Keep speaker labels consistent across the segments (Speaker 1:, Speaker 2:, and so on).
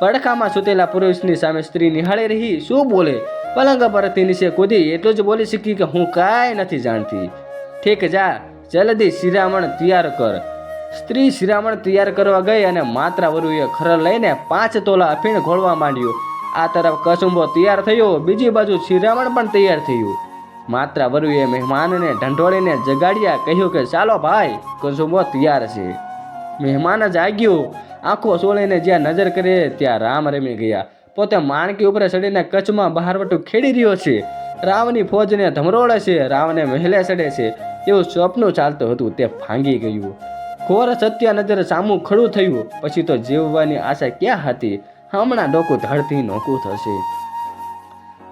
Speaker 1: પડખામાં સૂતેલા પુરુષની સામે સ્ત્રી નિહાળી રહી, શું બોલે? પલંગ પરથી નીચે કૂદી, એટલું જ બોલી શકી કે હું કાંઈ નથી જાણતી. ઠીક જા, જલ્દી શિરામણ તૈયાર કર. સ્ત્રી શિરામણ તૈયાર કરવા ગઈ અને માત્ર વરુએ ખરલ લઈને પાંચ તોલા અફીણ ઘોળવા માંડ્યું. આ તરફ કસુંબો તૈયાર થયો, બીજી બાજુ શિરામણ પણ તૈયાર થયું. માત્ર વરુએ મહેમાનને ઢંઢોળીને જગાડ્યા, કહ્યું કે ચાલો ભાઈ, કસુંબો તૈયાર છે. મહેમાન જાગ્યું. આંખો સોળીને જ્યાં નજર કરે ત્યાં રામ રમી ગયા. પોતે માણકી ઉપર ચડીને કચ્છમાં બહારવટું ખેડી રહ્યો છે. રાવની ફોજને ધમરોળે છે, રાવને મહેલે ચડે છે. એવું સ્વપ્ન ચાલતું હતું, તે ભાંગી ગયું. ઘોર સત્ય નજર સામું ખડું થયું, પછી તો જીવવાની આશા ક્યાં હતી? હમણાં ડોકું ધડથી નોકું થશે.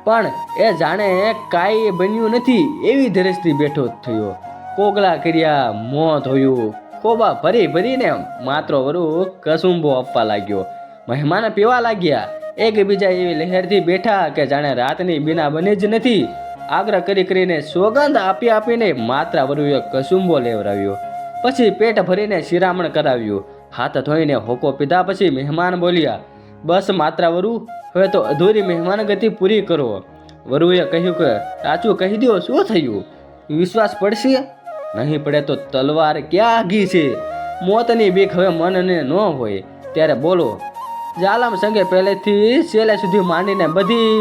Speaker 1: પણ એ જાણે કાંઈ બન્યું નથી, એવી ધરસથી બેઠો થયો. કોગળા કર્યા, મોં ધોયું. ખોબા ભરી ભરીને માત્ર વરુ કસુંબો આપવા લાગ્યો. મહેમાન પીવા લાગ્યા. એકબીજા એવી લહેરથી બેઠા કે જાણે રાતની બીના બને જ નથી. આગ્રહ કરી કરીને સોગંધ આપી આપીને માત્રા વરુએ કસુંબો લેવરાવ્યો. પછી પેટ ભરીને શિરામણ કરાવ્યું. હાથ ધોઈને હોકો પીધા પછી મહેમાન બોલ્યા, બસ માત્રા વરુ, હવે તો અધૂરી મહેમાન ગતિ પૂરી કરો. વરુએ કહ્યું કે, સાચું કહી દો શું થયું? વિશ્વાસ પડશે? નહીં પડે તો તલવાર ક્યાં આગી છે? મોતની બીક હવે મનને ન હોય. ત્યારે બોલો જાલમ સંગે પહેલેથી છેલ્લે સુધી માંડીને બધી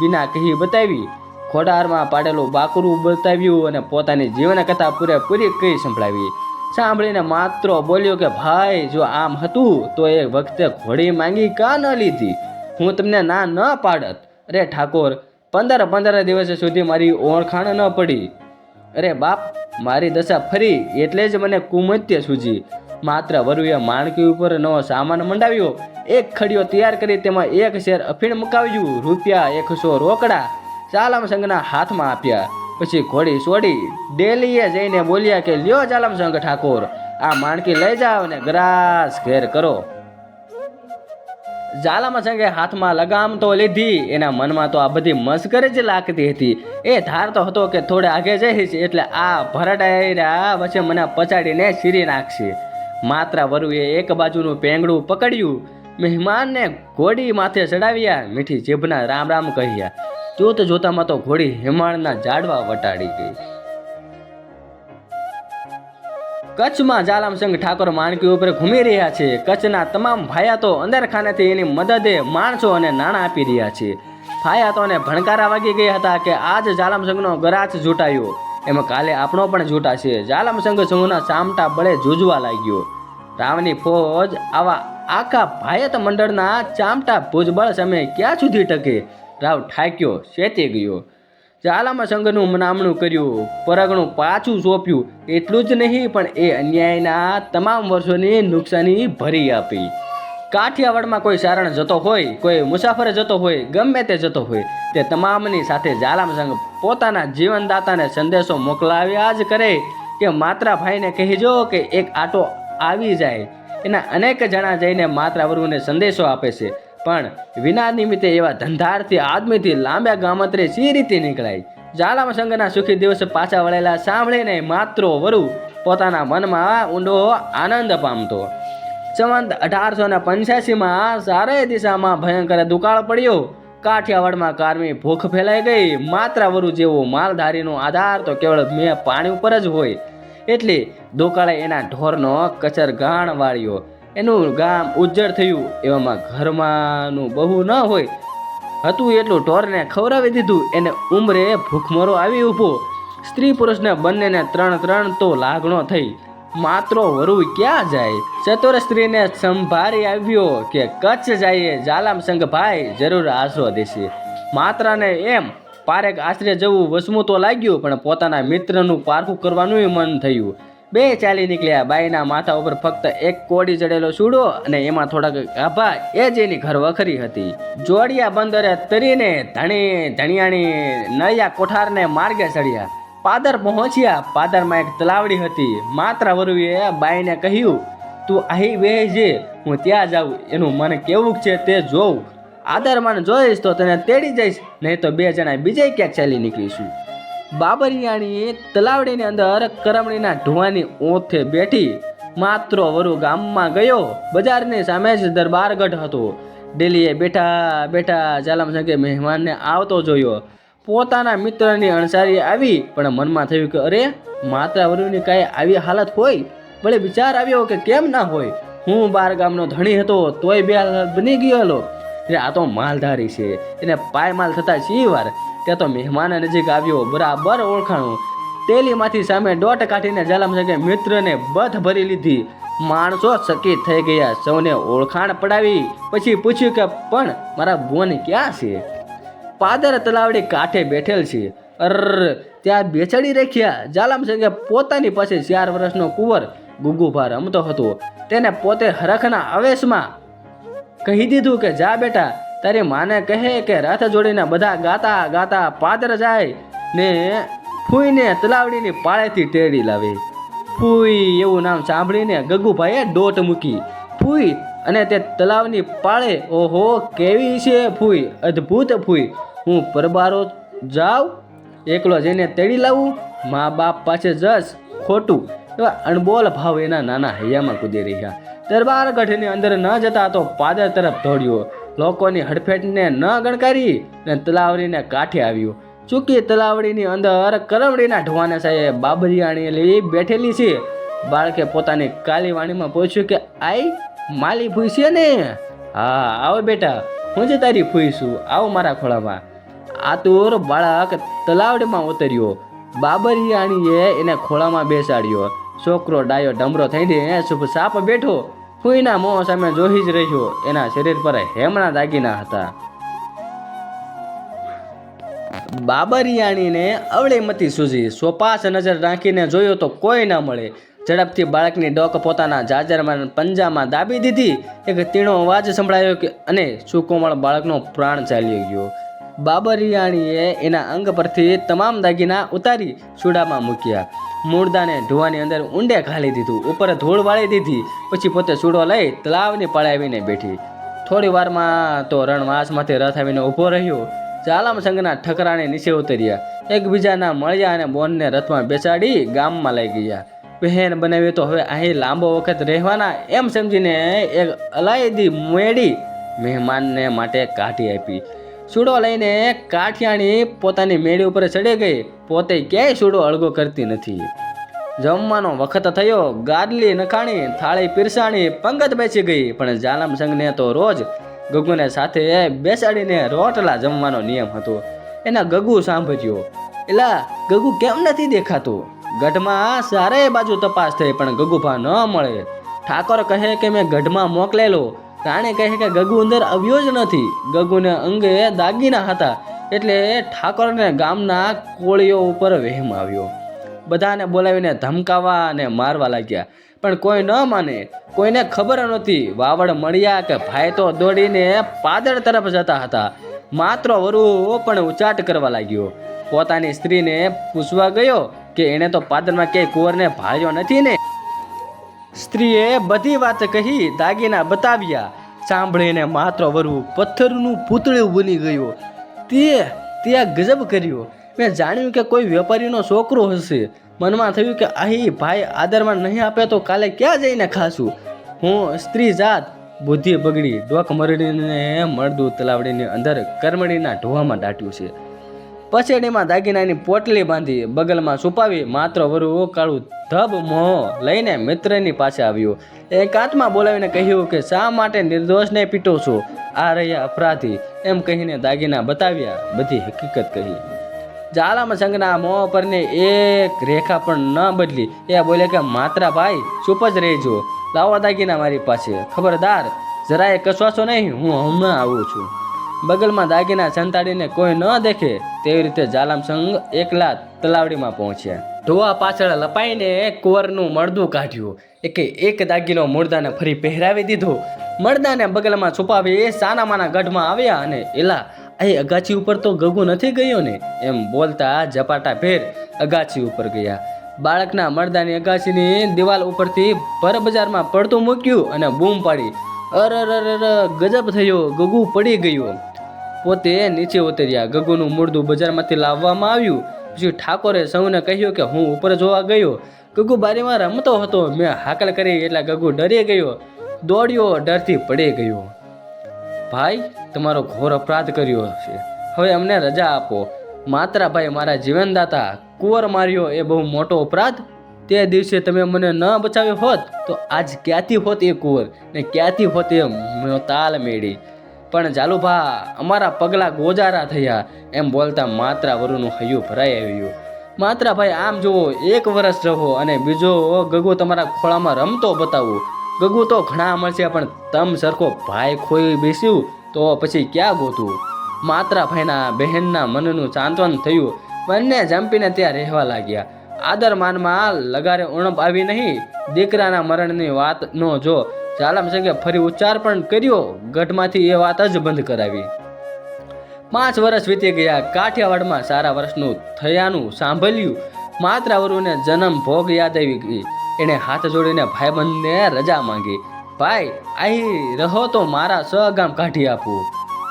Speaker 1: બીના કહી બતાવી. ખોડારમાં પાડેલું બાકરું બતાવ્યું અને પોતાની જીવન કથા પૂરેપૂરી કહી સંભળાવી. સાંભળીને માત્ર બોલ્યો કે, ભાઈ, જો આમ હતું, તો એ વખતે ઘોડી માંગી કા ન લીધી? હું તમને ના ન પાડત. અરે ઠાકોર, પંદર પંદર દિવસ સુધી મારી ઓળખાણ ન પડી. અરે બાપ મારી દશા ફરી એટલે જ મને કુમત્ય સૂજી. માત્ર વરુએ માણકી ઉપર નવો સામાન મંડાવ્યો. એક ખડીયો તૈયાર કરી તેમાં એક શેર અફીણ મુકાવ્યું. રૂપિયા એકસો રોકડા ચાલમ સંઘના હાથમાં આપ્યા. પછી ઘોડી છોડી ડેલીએ જઈને બોલ્યા કે, લ્યો ચાલમ સંઘ ઠાકોર, આ માણકી લઈ જાઓ ને ગ્રાસ ઘેર કરો. જાલામાં સંગે હાથમાં લગામ તો લીધી, એના મનમાં તો આ બધી મસ્કરી જ લાગતી હતી. એ ધારતો હતો કે થોડે આગે જઈશ, એટલે આ ભરડાયરા વચ્ચે મને પચાડીને શીરી નાખશે. માત્ર વરુએ એક બાજુનું પેંગડું પકડ્યું. મહેમાનને ઘોડી માથે ચડાવ્યા, મીઠી જીભના રામ રામ કહ્યા. જોત જોતામાં તો ઘોડી હિમાળના ઝાડવા વટાડી ગઈ. કચ્છમાં જાલામસંગ ઠાકોર માણકી ઉપર ઘૂમી રહ્યા છે. કચ્છના તમામ ભાયાતો અંદરખાનેથી એની મદદે માણસો અને નાણાં આપી રહ્યા છે. ભાયાતોને ભણકારા વાગી ગયા હતા કે આજ જાલમ સંઘનો ગરાચ જૂટાયો. એમાં કાલે આપણો પણ જૂટાશે. જાલમ સંઘ સંઘના સામટા બળે જૂજવા લાગ્યો. રાવની ફોજ આવા આખા ભાયત મંડળના ચામટા ભુજબળ સામે ક્યાં સુધી ટકે? રાવ ઠાક્યો, શેતી ગયો. જાલામાં સંઘનું મનામણું કર્યું. પરગણું પાછું સોંપ્યું. એટલું જ નહીં, પણ એ અન્યાયના તમામ વર્ષોની નુકસાની ભરી આપી. કાઠિયાવાડમાં કોઈ સારણ જતો હોય, કોઈ મુસાફરે જતો હોય, ગમે તે જતો હોય, તે તમામની સાથે જાલામ સંઘ પોતાના જીવનદાતાને સંદેશો મોકલાવ્યા જ કરે કે માત્રા ભાઈને કહેજો કે એક આટો આવી જાય. એના અનેક જણા જઈને માત્રા વરુને સંદેશો આપે છે. પણ વિના નિમિત્તે એવા ધંધારથી આદમીથી લાંબા ગામત્રે સી રીતે નીકળાય? જાલામ સંઘના સુખી દિવસ પાછા વળેલા સાંભળીને માત્રો વરુ પોતાના મનમાં ઊંડો આનંદ પામતો. સંવંત અઢારસો ને પંચ્યાસીમાં ચારેય દિશામાં ભયંકર દુકાળ પડ્યો. કાઠિયાવાડમાં કારમી ભૂખ ફેલાઈ ગઈ. માત્ર વરુ જેવો માલધારીનો આધાર તો કેવળ મેં પાણી ઉપર જ હોય. એટલે દુકાળે એના ઢોરનો કચર ગાણ વાળ્યો. એનું ગામ ઉજ્જડ થયું. એવામાં ઘરમાંનું બહુ ન હોય. હતું એટલું ઢોરને ખવડાવી દીધું. એને ઉંમરે ભૂખમરો આવી ઊભો. સ્ત્રી પુરુષને બંનેને ત્રણ ત્રણ તો લાગણો થઈ. માત્રો વરુ ક્યાં જાય? ચતુર સ્ત્રીને સંભાળી આવ્યો કે કચ્છ જઈએ જાલામ સંઘ ભાઈ જરૂર આશરો દેશે માત્રાને એમ પારેક આશરે જવું વસમું તો લાગ્યું, પણ પોતાના મિત્રનું પારખું કરવાનું મન થયું. બે ચાલી નીકળ્યા. બાઈના માથા ઉપર ફક્ત એક કોડી ચડેલો સૂડો અને એમાં થોડાક ગાભા. એ જ એની ઘર વખરી હતી. જોડિયા બંદરે તરીને ધણી, ધણિયાણી, નળિયા કોઠારને માર્ગે ચડ્યા. પાદર પહોંચ્યા. પાદરમાં એક તલાવડી હતી. માત્ર વરુએ બાઈને કહ્યું, તું અહીં બેસજે હું ત્યાં જાઉં. એનું મને કેવું છે તે જોઉં. આદર આદરમાન જોઈશ તો તને તેડી જઈશ. નહીં તો બે જણા બીજે ક્યાંક ચાલી નીકળીશું. બાબરિયાણી તલાવડીની અંદર કરમણીના ઢોવાની ઓથે બેઠી માત્ર વરુ ગામમાં ગયો. બજારની સામે જ દરબારગઢ હતો. ડેલીએ બેઠા બેઠા જાલામસંગે મહેમાનને આવતો જોયો. પોતાના મિત્રની અણસારી આવી, પણ મનમાં થયું કે અરે માતા વરુની કાંઈ આવી હાલત હોય? ભલે વિચાર આવ્યો કે કેમ ના હોય? હું બાર ગામનો ધણી હતો, તોય બે બની ગયો હલો એટલે આ તો માલધારી છે. એને પાયમાલ થતા શી વાર ત્યાં તો મહેમાન નજીક આવ્યો, બરાબર ઓળખાણું. તેલીમાંથી સામે દોટ કાઢીને જાલામ સંગે મિત્રને બધ ભરી લીધી. માણસો ચકિત થઈ ગયા, સૌને ઓળખાણ પડાવી. પછી પૂછ્યું કે, પણ મારા બોન ક્યાં છે? પાદર તલાવડી કાંઠે બેઠેલ છે. અર, ત્યાં બેચાડી રાખ્યા. જાલમ સંગે પોતાની પાસે ચાર વર્ષનો કુંવર ગુગુભા રમતો હતો. તેને પોતે હરખના આવેશમાં કહી દીધું કે, જા બેટા, તારી માને કહે કે રથ જોડીને બધા ગાતા ગાતા પાદર જાય ને ફૂઈને તલાવડીની પાળેથી ટેડી લાવે. ફૂઈ એવું નામ સાંભળીને ગગુભાઈએ દોટ મૂકી. ફૂઈ અને તે તલાવની પાળે, ઓહો, કેવી છે ફૂઈ, અદ્ભુત ફૂઈ. હું પરબારો જાઉં, એકલો જઈને તેડી લાવું, મા બાપ પાસે જશ ખોટું. એવા અણબોલ ભાવ એના નાના હૈયામાં કૂદી રહ્યા. દરબાર ગઢની અંદર ન જતા તો પાદર તરફ દોડ્યો. લોકોની હડફેટને ન ગણકારી ને તલાવડીને કાંઠે આવ્યું. ચૂકી તલાવડીની અંદર કરમડીના ઢોવાને સાહેબ બાબરિયાણી બેઠેલી છે. બાળકે પોતાની કાલી વાણીમાં પૂછ્યું કે, આઈ, માલી ભૂઈ છે ને? હા, આવો બેટા, હું જે તારી છું. આવો મારા ખોળામાં. આતુર બાળક તલાવડીમાં ઉતર્યો. બાબરિયાણીએ એને ખોળામાં બેસાડ્યો. છોકરો ડાયો ડમરો થઈને શુભ સાપ બેઠો. ફૂઈના મોં સામે જોઈ જ રહ્યો. એના શરીર પર હેમણા દાગીના હતા. બાબરિયાણીને અવળી મતી સૂજી સોપાસ નજર નાખીને જોયો તો કોઈ ન મળે. ઝડપથી બાળકની ડોક પોતાના જાજરમાં પંજામાં દાબી દીધી. એક તીણો અવાજ સંભળાયો કે, અને સુકોમળ બાળકનો પ્રાણ ચાલ્યો ગયો? બાબરિયાણીએ એના અંગ પરથી તમામ દાગીના ઉતારી ચૂડામાં મૂક્યા. મૂળદાને ઢોવાની અંદર ઊંડે ઘાલી દીધું, ઉપર ધૂળ વાળી દીધી, પછી પોતે સૂડો લઈ તલાવની પાળે આવીને બેઠી. થોડી વારમાં તો રણવાસમાંથી રથ આવીને ઊભો રહ્યો. જાલમ સંઘના ઠકરાણે નીચે ઉતર્યા. એકબીજાના મળ્યા અને બોનને રથમાં બેસાડી ગામમાં લઈ ગયા. બહેન બનાવી તો હવે અહીં લાંબો વખત રહેવાના, એમ સમજીને એક અલાયદી મેળી મહેમાનને માટે કાઢી આપી. સૂડો લઈને કાઠિયાણી પોતાની મેળી ઉપર ચડી ગઈ. પોતે ક્યાંય સૂડો અળગો કરતી નથી. જમવાનો વખત થયો, ગાદલી નખાણી, થાળી પીરસાણી, પંગત બેસી ગઈ. પણ જાલમ સંઘને તો રોજ ગગુને સાથે બેસાડીને રોટલા જમવાનો નિયમ હતો. એના ગગુ સાંભળ્યો, એલા, ગગુ કેમ નથી દેખાતું? ગઢમાં સારે બાજુ તપાસ થઈ, પણ ગગુભા ન મળે. ઠાકોર કહે કે મેં ગઢમાં મોકલેલો. રાણે કહે કે ગગુ અંદર આવ્યો જ નથી. ગગુને અંગે દાગીના હતા. એટલે ઠાકોરને ગામના કોળીઓ ઉપર વહેમ આવ્યો. બધાને બોલાવીને ધમકાવવા અને મારવા લાગ્યા. પણ કોઈ ન માને, કોઈને ખબર નહોતી. વાવડ મળ્યા કે ભાઈ તો દોડીને પાદળ તરફ જતા હતા. માત્ર વરુ પણ ઉચાટ કરવા લાગ્યો. પોતાની સ્ત્રીને પૂછવા ગયો કે એણે તો પાદરમાં ક્યાંય કુંવરને ભાળ્યો નથી ને? સ્ત્રીએ બધી વાત કહી દાગીના બતાવ્યા. સાંભળીને માત્ર વરુ પથ્થરનું પૂતળું બની ગયો. તે તે ગજબ કર્યો. મેં જાણ્યું કે કોઈ વેપારીનો છોકરો હશે. મનમાં થયું કે અહીં ભાઈ આદરમાં નહીં આપે તો કાલે ક્યાં જઈને ખાશું? હું સ્ત્રી જાત, બુદ્ધિ બગડી, ડોક મરડીને મળદું તલાવડીની અંદર કરમડીના ઢોવામાં દાટ્યું છે. પછેડીમાં દાગીનાની પોટલી બાંધી બગલમાં છુપાવી માત્ર વરુ કાળું ધબ મોં લઈને મિત્રની પાસે આવ્યો. એકાંતમાં બોલાવીને કહ્યું કે શા માટે નિર્દોષને પીટો છો? આ રહ્યા અપરાધી. એમ કહીને દાગીના બતાવ્યા. બધી હકીકત કહી. જાલામ સંઘના મોં પરની એક રેખા પણ ન બદલી. એ બોલે કે, માત્રા ભાઈ, ચૂપ જ રહેજો. લાવો દાગીના મારી પાસે. ખબરદાર, જરાય કસવાશો નહીં. હું હમણાં આવું છું. બગલમાં દાગીના સંતાડીને કોઈ ન દેખે તેવી રીતે જાલામ સંઘ એકલા તલાવડીમાં પહોંચ્યા. ધોવા પાછળ લપાઈને કુંવરનું મળદું કાઢ્યું. એકે એક દાગીનો મુર્દાને ફરી પહેરાવી દીધો. મળદાને બગલમાં છુપાવી સાનામાના ગઢમાં આવ્યા અને એલા અહીં અગાચી ઉપર તો ગગુ નથી ગયો ને? એમ બોલતા ઝપાટા ભેર અગાચી ઉપર ગયા. બાળકના મળદાની અગાચીની દિવાલ ઉપરથી ભર બજારમાં પડતું મૂક્યું અને બૂમ પાડી અર અર અર અર, ગજબ થયો ગગુ પડી ગયો પોતે નીચે ઉતર્યા. ગગુનું મૂળદું બજારમાંથી લાવવામાં આવ્યું. પછી ઠાકોરે સૌને કહ્યું કે હું ઉપર જોવા ગયો. ગગુ બારીમાં રમતો હતો. મેં હાકલ કરી એટલે ગગુ ડરી ગયો. દોડ્યો ડરથી પડી ગયો. ભાઈ તમારો ઘોર અપરાધ કર્યો છે. હવે અમને રજા આપો. માત્રાભાઈ મારા જીવનદાતા કુંવર માર્યો એ બહુ મોટો અપરાધ તે દિવસે તમે મને ન બચાવ્યો હોત, તો આજ ક્યાંથી હોત એ કુંવર ને ક્યાંથી હોત એ તાલ મેળી પણ જાલુભા અમારા પગલાં ગોજારા થયા. એમ બોલતા માત્રા વરુનું હૈયું ભરાઈ આવ્યું. માત્રાભાઈ આમ જુઓ, એક વર્ષ રહો અને બીજો ગગુ તમારા ખોળામાં રમતો બતાવો. ગગુ તો ઘણા મળશે, પણ તમ સરખો ભાઈ ખોઈ બેસ્યું, તો પછી ક્યાં ગોતું? માત્રાભાઈના બહેનના મનનું સાંત્વન થયું. બંને જંપીને ત્યાં રહેવા લાગ્યા. આદર માનમાં લગારે ઉણપ આવી નહીં. દીકરાના મરણની વાત નો જો. ચાલમ સંગે ફરી ઉચ્ચાર પણ કર્યો. ગઢમાંથી એ વાત જ બંધ કરાવી. પાંચ વર્ષ વીતી ગયા. કાઠિયાવાડમાં સારા વર્ષનું થયાનું સાંભળ્યું. માત્રાવરુને જન્મ ભોગ યાદ આવી ગઈ. એણે હાથ જોડીને ભાઈબંધને રજા માંગી. ભાઈ, અહીં રહો તો મારા સગામ કાઢી આપું.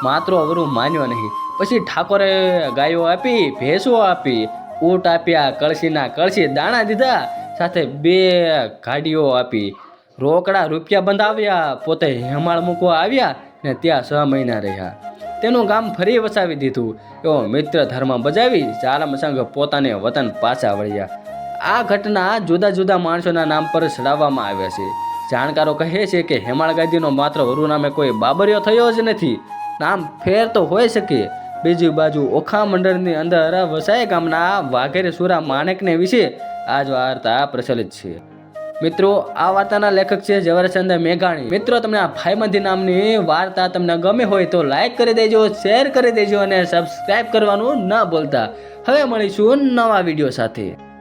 Speaker 1: માત્ર અવરું માન્યો નહીં. પછી ઠાકોરે ગાયો આપી, ભેંસો આપી. ઊંટ આપ્યા, કળશીના કળશી દાણા દીધા, સાથે બે ગાડીઓ આપી. રોકડા રૂપિયા બંધાવ્યા, પોતે હેમાળ મૂકવા આવ્યા ને ત્યાં છ મહિના રહ્યા. તેનું ગામ ફરી વસાવી દીધું. એવો મિત્ર ધર્મ બજાવી ચાલમ સંઘ પોતાને વતન પાછા વળ્યા. આ ઘટના જુદા જુદા માણસોના નામ પર ચડાવવામાં આવે છે. જાણકારો કહે છે કે હેમાળ ગાદીનો માત્ર વરુ નામે કોઈ બાબરિયો થયો જ નથી. નામ ફેર તો હોઈ શકે બીજી બાજુ ઓખા મંડળની અંદર વસાય ગામના વાઘેરે સુરા માણેકને વિશે આ જ વાર્તા પ્રચલિત છે. મિત્રો, આ વાર્તાના લેખક છે ઝવેરચંદ મેઘાણી. મિત્રો, તમને આ ભાઈમંદી નામની વાર્તા તમને ગમે હોય તો લાઈક કરી દેજો શેર કરી દેજો અને સબસ્ક્રાઈબ કરવાનું ન ભૂલતા. હવે મળીશું નવા વીડિયો સાથે.